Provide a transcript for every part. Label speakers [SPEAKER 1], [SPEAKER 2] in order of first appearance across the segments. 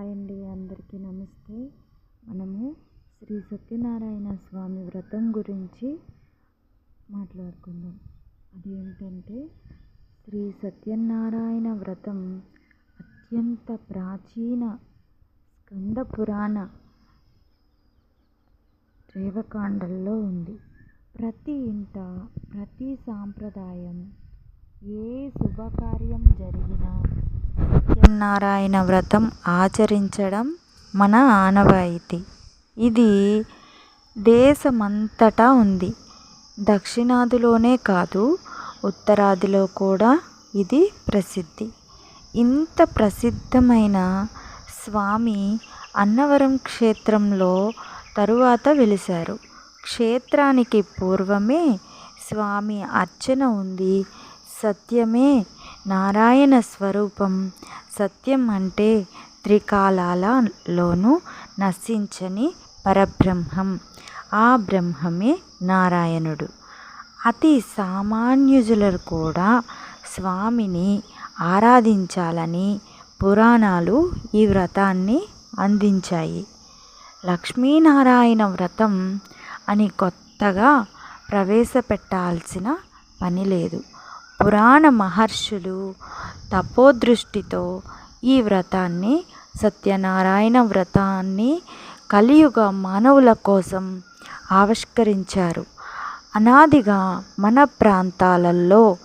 [SPEAKER 1] Hi అండి అందరికీ నమస్తే. మనము శ్రీ సత్యనారాయణ స్వామి వ్రతం గురించి మాట్లాడుకుందాం. అదేంటంటే శ్రీ సత్యనారాయణ వ్రతం అత్యంత ప్రాచీన స్కంద పురాణ రేవకాండల్లో ఉంది. ప్రతి ఇంట ప్రతి సాంప్రదాయం ఏ శుభకార్యం జరిగినా సత్యనారాయణ వ్రతం ఆచరించడం మన ఆనవాయితీ. ఇది దేశమంతటా ఉంది. దక్షిణాదిలోనే కాదు ఉత్తరాదిలో కూడా ఇది ప్రసిద్ధి. ఇంత ప్రసిద్ధమైన స్వామి అన్నవరం క్షేత్రంలో తరువాత వెలిశారు. క్షేత్రానికి పూర్వమే స్వామి అర్చన ఉంది. సత్యమే నారాయణ స్వరూపం సత్యం అంటే త్రికాలాలలోనూ నశించని పరబ్రహ్మం. ఆ బ్రహ్మమే నారాయణుడు. అతి సామాన్యుజులు కూడా స్వామిని ఆరాధించాలని పురాణాలు ఈ వ్రతాన్ని అందించాయి. లక్ష్మీనారాయణ వ్రతం అని కొత్తగా ప్రవేశపెట్టాల్సిన పని లేదు. పురాణ మహర్షులు తపోదృష్టితో ఈ వ్రతాన్ని సత్యనారాయణ వ్రతాన్ని కలియుగ మానవుల కోసం ఆవిష్కరించారు. అనాదిగా మన ప్రాంతాలలో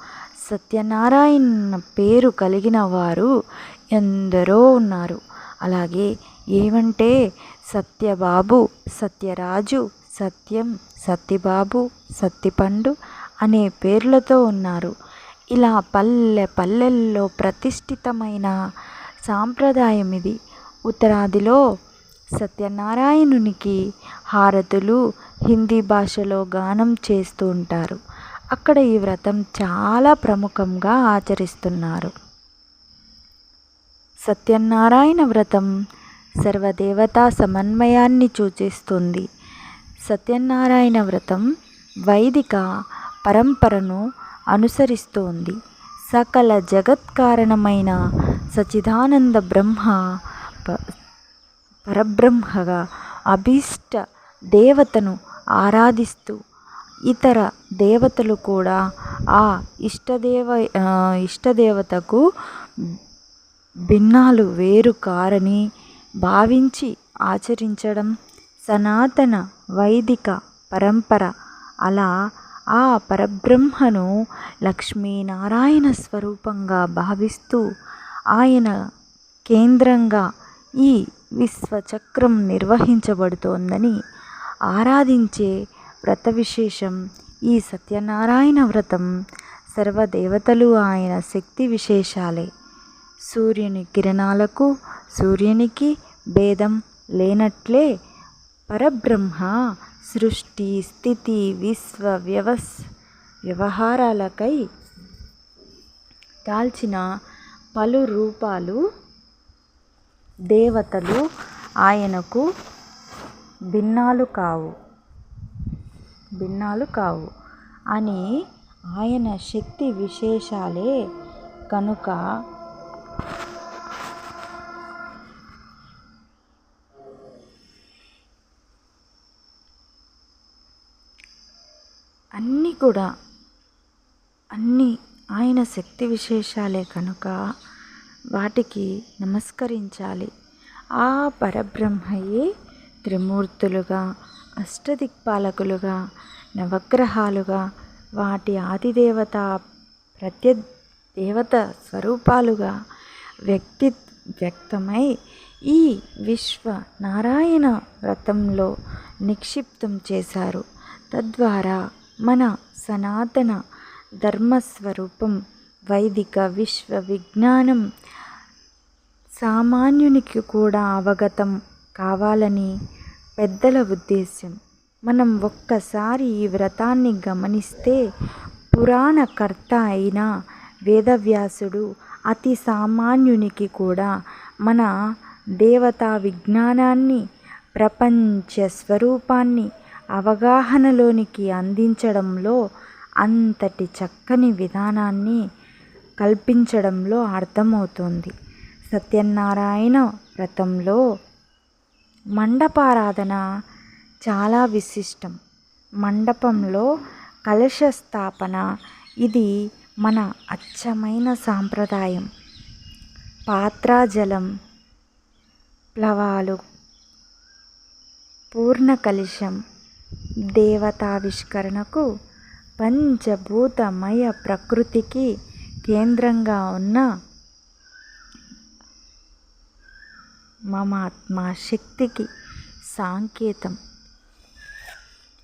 [SPEAKER 1] సత్యనారాయణ పేరు కలిగిన వారు ఎందరో ఉన్నారు. అలాగే ఏమంటే సత్యబాబు సత్యరాజు సత్యం సత్యబాబు సత్తిపండు అనే పేర్లతో ఉన్నారు. ఇలా పల్లె పల్లెల్లో ప్రతిష్ఠితమైన సాంప్రదాయం ఇది ఉత్తరాదిలో సత్యనారాయణునికి హారతులు హిందీ భాషలో గానం చేస్తూ ఉంటారు. అక్కడ ఈ వ్రతం చాలా ప్రముఖంగా ఆచరిస్తున్నారు. సత్యనారాయణ వ్రతం సర్వదేవతా సమన్వయాన్ని సూచిస్తుంది సత్యనారాయణ వ్రతం వైదిక పరంపరను అనుసరిస్తోంది. సకల జగత్కారణమైన సచిదానంద బ్రహ్మ పరబ్రహ్మగా అభీష్ట దేవతను ఆరాధిస్తూ ఇతర దేవతలు కూడా ఆ ఇష్టదేవ ఇష్టదేవతకు భిన్నాలు వేరు కారని భావించి ఆచరించడం సనాతన వైదిక పరంపర. అలా ఆ పరబ్రహ్మను లక్ష్మీనారాయణ స్వరూపంగా భావిస్తూ ఆయన కేంద్రంగా ఈ విశ్వచక్రం నిర్వహించబడుతోందని ఆరాధించే వ్రత విశేషం ఈ సత్యనారాయణ వ్రతం సర్వదేవతలు ఆయన శక్తి విశేషాలే. సూర్యుని కిరణాలకు సూర్యునికి భేదం లేనట్లే పరబ్రహ్మ సృష్టి స్థితి విశ్వ వ్యవస్ వ్యవహారాలకై దాల్చిన పలు రూపాలు దేవతలు ఆయనకు భిన్నాలు కావు. భిన్నాలు కావు అని ఆయన శక్తి విశేషాలే కనుక అన్నీ కూడా అన్నీ ఆయన శక్తి విశేషాలే కనుక వాటికి నమస్కరించాలి. ఆ పరబ్రహ్మయే త్రిమూర్తులుగా అష్టదిక్పాలకులుగా నవగ్రహాలుగా వాటి ఆదిదేవత ప్రత్య దేవత స్వరూపాలుగా వ్యక్తి వ్యక్తమై ఈ విశ్వ నారాయణ వ్రతంలో నిక్షిప్తం చేశారు. తద్వారా మన సనాతన ధర్మస్వరూపం వైదిక విశ్వ విజ్ఞానం సామాన్యునికి కూడా అవగతం కావాలని పెద్దల ఉద్దేశ్యం. మనం ఒక్కసారి ఈ వ్రతాన్ని గమనిస్తే పురాణకర్త అయిన వేదవ్యాసుడు అతి సామాన్యునికి కూడా మన దేవతా విజ్ఞానాన్ని ప్రపంచ స్వరూపాన్ని అవగాహనలోనికి అందించడంలో అంతటి చక్కని విధానాన్ని కల్పించడంలో అర్థమవుతుంది. సత్యనారాయణ వ్రతంలో మండపారాధన చాలా విశిష్టం. మండపంలో కలశ స్థాపన ఇది మన అచ్చమైన సాంప్రదాయం. పాత్రాజలం ప్లవాలు పూర్ణ కలశం దేవతావిష్కరణకు పంచభూతమయ ప్రకృతికి కేంద్రంగా ఉన్న మమాత్మా శక్తికి సాంకేతం.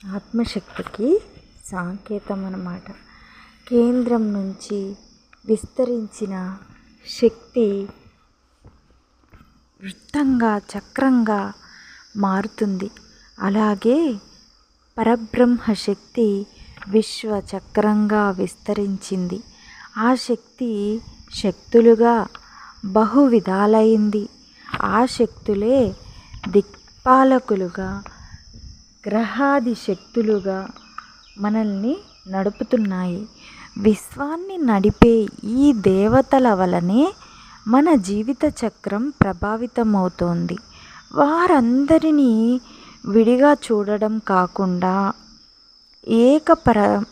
[SPEAKER 1] ఆత్మశక్తికి సాంకేతం అన్నమాట. కేంద్రం నుంచి విస్తరించిన శక్తి వృత్తంగా చక్రంగా మారుతుంది. అలాగే పరబ్రహ్మ శక్తి విశ్వ చక్రంగా విస్తరించింది. ఆ శక్తి శక్తులుగా బహు విధాలైంది ఆ శక్తులే దిక్పాలకులుగా గ్రహాది శక్తులుగా మనల్ని నడుపుతున్నాయి. విశ్వాన్ని నడిపే ఈ దేవతల వలనే మన జీవిత చక్రం ప్రభావితమవుతోంది. వారందరినీ విడిగా చూడడం కాకుండా ఏకపర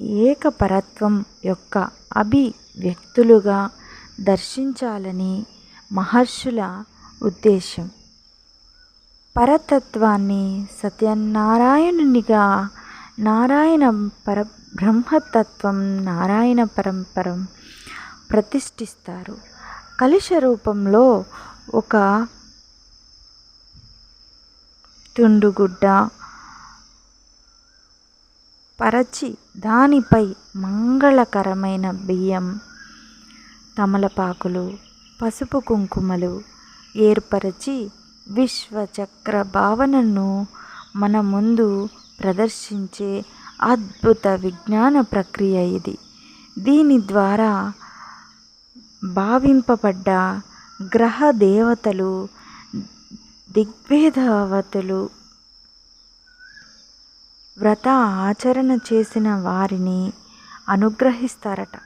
[SPEAKER 1] ఏకపరత్వం యొక్క అభివ్యక్తులుగా దర్శించాలని మహర్షుల ఉద్దేశం. పరతత్వాన్ని సత్యనారాయణునిగా నారాయణ పర బ్రహ్మతత్వం నారాయణ పరంపరం ప్రతిష్ఠిస్తారు. కలుష రూపంలో ఒక తుండుగుడ్డ పరచి దానిపై మంగళకరమైన బియ్యం తమలపాకులు పసుపు కుంకుమలు ఏర్పరచి విశ్వచక్ర భావనను మన ముందు ప్రదర్శించే అద్భుత విజ్ఞాన ప్రక్రియ ఇది. దీని ద్వారా భావింపబడ్డ గ్రహ దేవతలు దిగ్వేదవతులు వ్రత ఆచరణ చేసిన వారిని అనుగ్రహిస్తారట.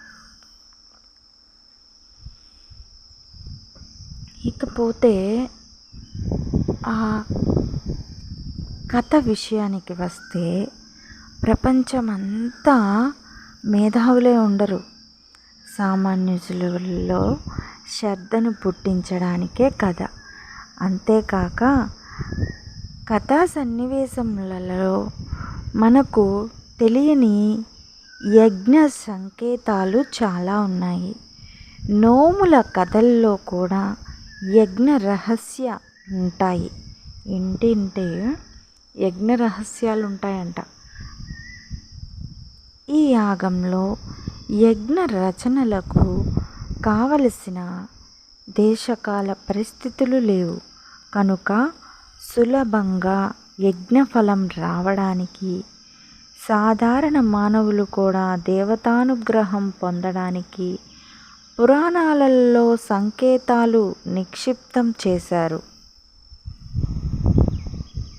[SPEAKER 1] ఇకపోతే ఆ కథ విషయానికి వస్తే ప్రపంచమంతా మేధావులే ఉండరు. సామాన్యులలో శ్రద్ధను పుట్టించడానికే కథ. అంతేకాక కథా సన్నివేశములలో మనకు తెలియని యజ్ఞ సంకేతాలు చాలా ఉన్నాయి. నోముల కథల్లో కూడా యజ్ఞ రహస్య ఉంటాయి. ఏంటంటే యజ్ఞ రహస్యాలు ఉంటాయంట. ఈ యాగంలో యజ్ఞ రచనలకు కావలసిన దేశకాల పరిస్థితులు లేవు. కనుక సులభంగా యజ్ఞఫలం రావడానికి సాధారణ మానవులు కూడా దేవతానుగ్రహం పొందడానికి పురాణాలలో సంకేతాలు నిక్షిప్తం చేశారు.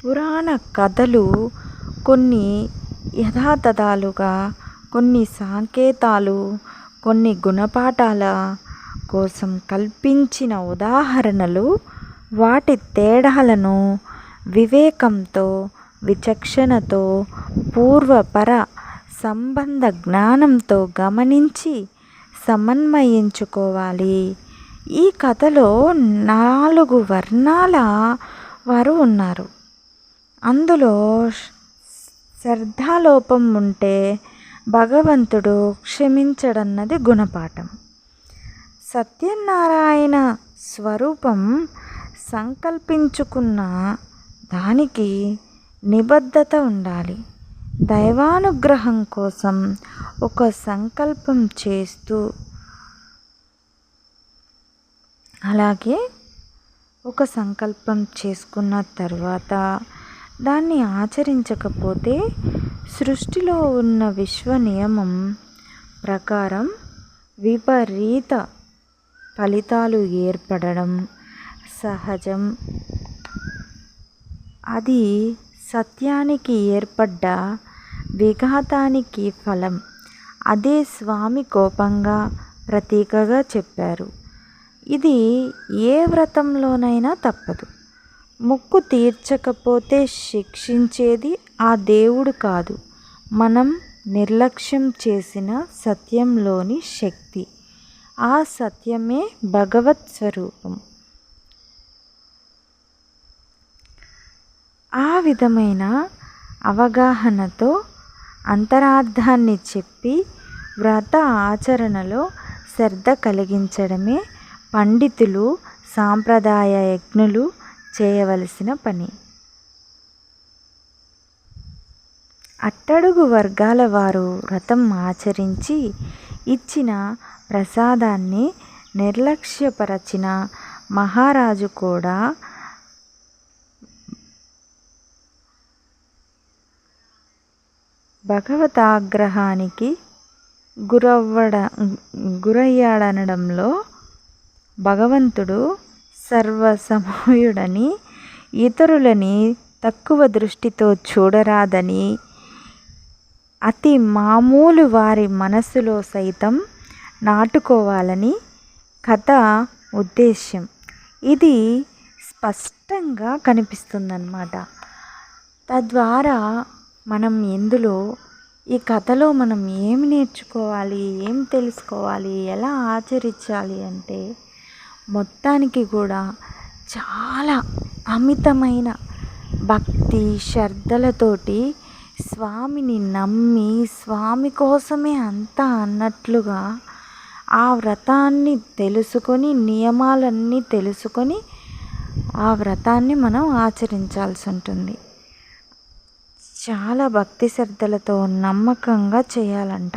[SPEAKER 1] పురాణ కథలు కొన్ని యథాతథాలుగా కొన్ని సంకేతాలు కొన్ని గుణపాఠాల కోసం కల్పించిన ఉదాహరణలు వాటి తేడాలను వివేకంతో విచక్షణతో పూర్వపర సంబంధ జ్ఞానంతో గమనించి సమన్వయించుకోవాలి. ఈ కథలో నాలుగు వర్ణాల వారు ఉన్నారు. అందులో శ్రద్ధాలోపం ఉంటే భగవంతుడు క్షమించడన్నది గుణపాఠం. సత్యనారాయణ స్వరూపం సంకల్పించుకున్న దానికి నిబద్ధత ఉండాలి. దైవానుగ్రహం కోసం ఒక సంకల్పం చేస్తూ అలాగే ఒక సంకల్పం చేసుకున్న తర్వాత దాన్ని ఆచరించకపోతే సృష్టిలో ఉన్న విశ్వ నియమం ప్రకారం విపరీత ఫలితాలు ఏర్పడడం సహజం. అది సత్యానికి ఏర్పడ్డ విఘాతానికి ఫలం. అదే స్వామి కోపంగా ప్రతీకగా చెప్పారు. ఇది ఏ వ్రతంలోనైనా తప్పదు. ముక్కు తీర్చకపోతే శిక్షించేది ఆ దేవుడు కాదు. మనం నిర్లక్ష్యం చేసిన సత్యంలోని శక్తి. ఆ సత్యమే భగవత్ స్వరూపం. ఆ విధమైన అవగాహనతో అంతరార్థాన్ని చెప్పి వ్రత ఆచరణలో శ్రద్ధ కలిగించడమే పండితులు సాంప్రదాయ యజ్ఞులు చేయవలసిన పని. అట్టడుగు వర్గాల వారు వ్రతం ఆచరించి ఇచ్చిన ప్రసాదాన్ని నిర్లక్ష్యపరచిన మహారాజు కూడా భగవతాగ్రహానికి గురవ్వడ గురయ్యాడనడంలో భగవంతుడు సర్వసమయుడని ఇతరులని తక్కువ దృష్టితో చూడరాదని అతి మామూలు వారి మనసులో సైతం నాటుకోవాలని కథ ఉద్దేశ్యం. ఇది స్పష్టంగా కనిపిస్తుందన్నమాట. తద్వారా మనం ఎందులో ఈ కథలో మనం ఏమి నేర్చుకోవాలి ఏం తెలుసుకోవాలి ఎలా ఆచరించాలి అంటే మొత్తానికి కూడా చాలా అమితమైన భక్తి శ్రద్ధలతోటి స్వామిని నమ్మి స్వామి కోసమే అంతా అన్నట్లుగా ఆ వ్రతాన్ని తెలుసుకొని నియమాలన్నీ తెలుసుకొని ఆ వ్రతాన్ని మనం ఆచరించాల్సి ఉంటుంది. చాలా భక్తి శ్రద్ధలతో నమ్మకంగా చేయాలంట.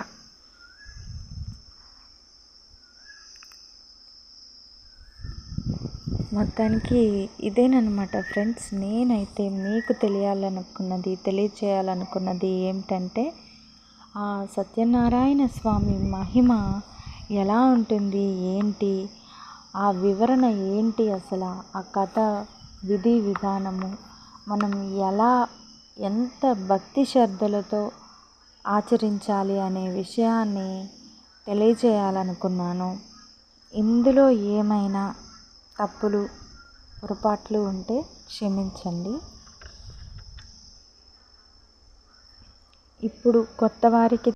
[SPEAKER 1] మొత్తానికి ఇదేనమాట ఫ్రెండ్స్. నేనైతే మీకు తెలియాలనుకున్నది తెలియచేయాలనుకున్నది ఏమిటంటే ఆ సత్యనారాయణ స్వామి మహిమ ఎలా ఉంటుంది ఏంటి ఆ వివరణ ఏంటి అసలు ఆ కథ విధి విధానము మనం ఎలా ఎంత భక్తి శ్రద్ధలతో ఆచరించాలి అనే విషయాన్ని తెలియజేయాలనుకున్నాను ఇందులో ఏమైనా తప్పులు పొరపాట్లు ఉంటే క్షమించండి. ఇప్పుడు కొత్త వారికి